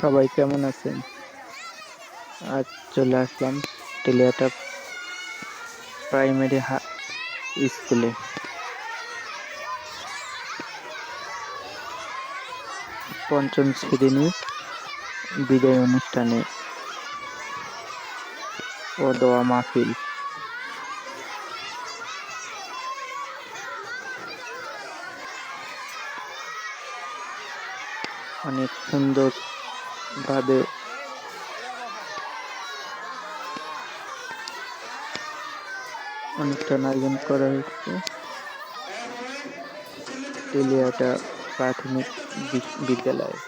সবাই কেমন আছেন? আজ চলে আসলাম টেলিয়াটা প্রাইমারি স্কুলে পঞ্চম শ্রেণি বিদায় অনুষ্ঠানে ও দোয়া মাহফিল। অনেক সুন্দর ভাবে অনুষ্ঠান আয়োজন করা হয়েছে। তেলিয়াটা প্রাথমিক বিদ্যালয়ে।